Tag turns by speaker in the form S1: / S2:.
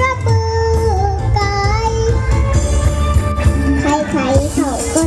S1: ระเบือไกลใครๆเขาก็